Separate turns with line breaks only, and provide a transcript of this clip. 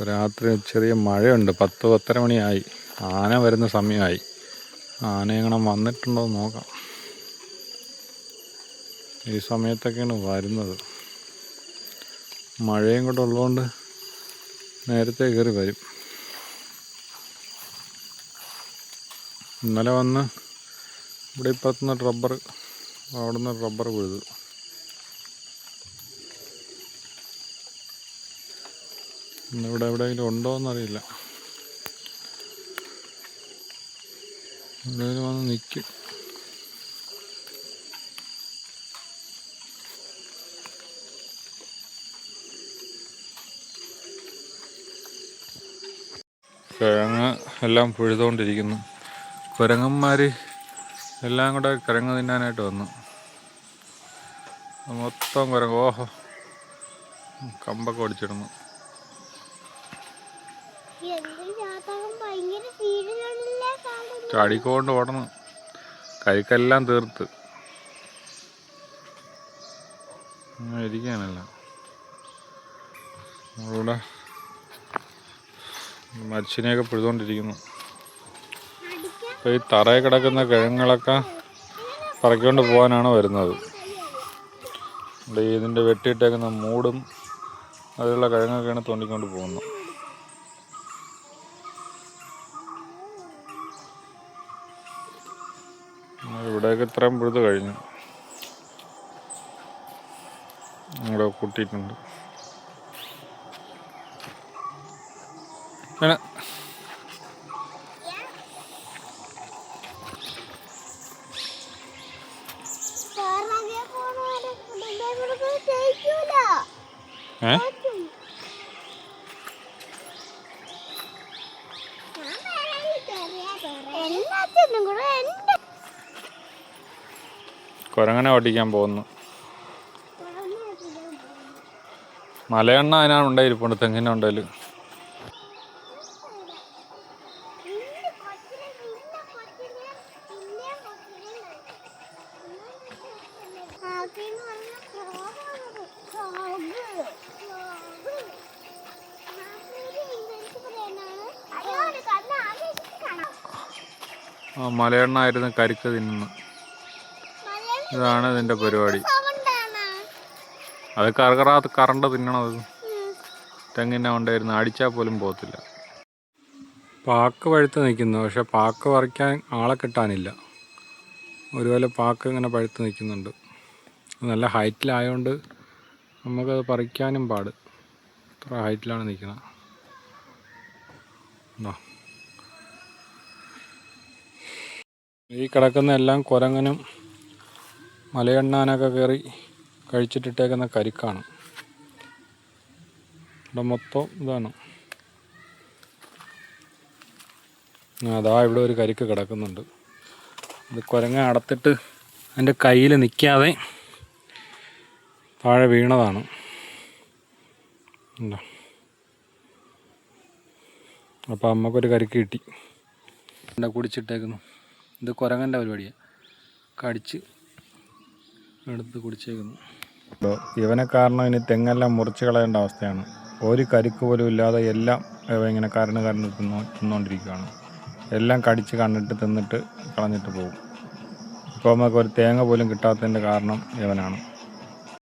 രാത്രി ചെറിയ മഴയുണ്ട്. പത്ത് പത്തര മണിയായി. ആന വരുന്ന സമയമായി. ആന എങ്ങനെ വന്നിട്ടുണ്ടോ എന്ന് നോക്കാം. ഈ സമയത്തൊക്കെയാണ് വരുന്നത്. മഴയും കൂടെ ഉള്ളതുകൊണ്ട് നേരത്തെ കയറി വരും. ഇന്നലെ വന്ന് ഇവിടെ ഇപ്പത്തുനിന്ന് റബ്ബർ അവിടുന്ന് റബ്ബർ വീഴുതു ഇവിടെ എവിടെയെങ്കിലും ഉണ്ടോ എന്നറിയില്ല എവിടെയെങ്കിലും വന്ന് നിൽക്കും കിഴങ്ങ് എല്ലാം പുഴുതുകൊണ്ടിരിക്കുന്നു കുരങ്ങന്മാർ എല്ലാം കൂടെ കിഴങ്ങ് തിന്നാനായിട്ട് വന്നു. മൊത്തം കുരങ്ങ്. ഓഹോ. കമ്പൊക്കെ ഒടിച്ചിടുന്നു ചാടിക്കൊണ്ട് ഓടണം. കൈക്കെല്ലാം തീർത്ത്. ഇരിക്കാനല്ല. നമ്മളിവിടെ മരിച്ചിനെയൊക്കെ പിഴുതുകൊണ്ടിരിക്കുന്നു
അപ്പൊ
അപ്പോൾ ഈ തറയിൽ കിടക്കുന്ന കിഴങ്ങുകളൊക്കെ പറക്കൊണ്ട് പോകാനാണ് വരുന്നത്. ഈ ഇതിന്റെ വെട്ടിയിട്ടേക്കുന്ന മൂടും അതിലുള്ള കിഴങ്ങൊക്കെയാണ് തോണ്ടിക്കൊണ്ട് പോകുന്നത്. ഇവിടെയൊക്കെ ഇത്രയും പുഴുത് കഴിഞ്ഞു. ഇവിടെ കൂട്ടിയിട്ടുണ്ട്. പിന്നെ
പുറകെ
കുരങ്ങനെ ഓടിക്കാൻ പോകുന്നു. മലയെണ്ണ അതിനാണ് ഉണ്ടായിരിപ്പുണ്ട്
തെങ്ങിന്റെ.
ആ മലയെണ്ണ ആയിരുന്നു കരിക്ക് തിന്നുന്നു ഇതാണ് ഇതിന്റെ പരിപാടി. അത് കറകറാ കറണ്ട് തിന്നണത്. തെങ്ങിന്റെ ഉണ്ടായിരുന്നു അടിച്ചാൽ പോലും പോകത്തില്ല. പാക്ക് പഴുത്ത് നിൽക്കുന്നു പക്ഷെ പാക്ക് പറിക്കാൻ ആളെ കിട്ടാനില്ല. ഒരുപോലെ പാക്ക് ഇങ്ങനെ പഴുത്ത് നിൽക്കുന്നുണ്ട്. നല്ല ഹൈറ്റിലായതുകൊണ്ട് നമുക്കത് പറിക്കാനും പാട്. ഇത്ര ഹൈറ്റിലാണ് നിൽക്കുന്നത് എന്താ ഈ കിടക്കുന്ന എല്ലാം കുരങ്ങനും മലയെണ്ണാനൊക്കെ കയറി കഴിച്ചിട്ടിട്ടേക്കുന്ന കരിക്കാണ്. ഇവിടെ മൊത്തം ഇതാണ്. അതാ ഇവിടെ ഒരു കരിക്ക് കിടക്കുന്നുണ്ട്. ഇത് കുരങ്ങ അടത്തിട്ട് എന്റെ കയ്യിൽ നിൽക്കാതെ താഴെ വീണതാണ്. ഉണ്ടോ? അപ്പോൾ അമ്മക്കൊരു കരിക്ക് കിട്ടി. എന്റെ കുടിച്ചിട്ടേക്കുന്നു. ഇത് കുരങ്ങന്റെ പരിപാടിയാണ് കടിച്ച് എടുത്ത് കുടിച്ചേക്കുന്നു. ഇവനെ കാരണം ഇനി തെങ്ങെല്ലാം മുറിച്ച് കളയേണ്ട അവസ്ഥയാണ്. ഒരു കരിക്ക് പോലും ഇല്ലാതെ എല്ലാം ഇങ്ങനെ കരണ് കരണ് തിന്നു തിന്നുകൊണ്ടിരിക്കുകയാണ് എല്ലാം കടിച്ച് കണ്ടിട്ട് തിന്നിട്ട് കളഞ്ഞിട്ട് പോകും. ഇപ്പോൾ നമുക്ക് ഒരു തേങ്ങ പോലും കിട്ടാത്തതിന്റെ കാരണം ഇവനാണ്.